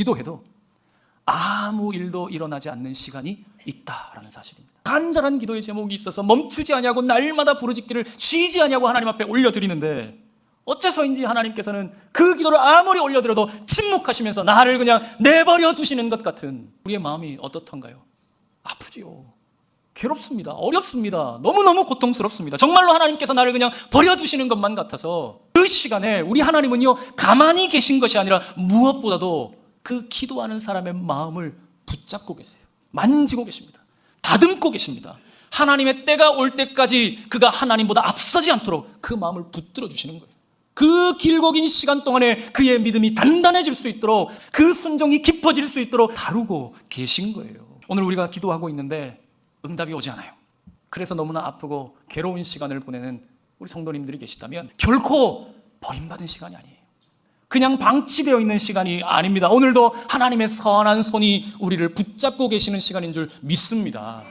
기도해도 아무 일도 일어나지 않는 시간이 있다라는 사실입니다. 간절한 기도의 제목이 있어서 멈추지 아니하고 날마다 부르짖기를 쉬지 아니하고 하나님 앞에 올려드리는데 어째서인지 하나님께서는 그 기도를 아무리 올려드려도 침묵하시면서 나를 그냥 내버려 두시는 것 같은 우리의 마음이 어떻던가요? 아프지요. 괴롭습니다. 어렵습니다. 너무너무 고통스럽습니다. 정말로 하나님께서 나를 그냥 버려두시는 것만 같아서 그 시간에 우리 하나님은요, 가만히 계신 것이 아니라 무엇보다도 그 기도하는 사람의 마음을 붙잡고 계세요. 만지고 계십니다. 다듬고 계십니다. 하나님의 때가 올 때까지 그가 하나님보다 앞서지 않도록 그 마음을 붙들어 주시는 거예요. 그 길고 긴 시간 동안에 그의 믿음이 단단해질 수 있도록 그 순종이 깊어질 수 있도록 다루고 계신 거예요. 오늘 우리가 기도하고 있는데 응답이 오지 않아요. 그래서 너무나 아프고 괴로운 시간을 보내는 우리 성도님들이 계시다면 결코 버림받은 시간이 아니에요. 그냥 방치되어 있는 시간이 아닙니다. 오늘도 하나님의 선한 손이 우리를 붙잡고 계시는 시간인 줄 믿습니다.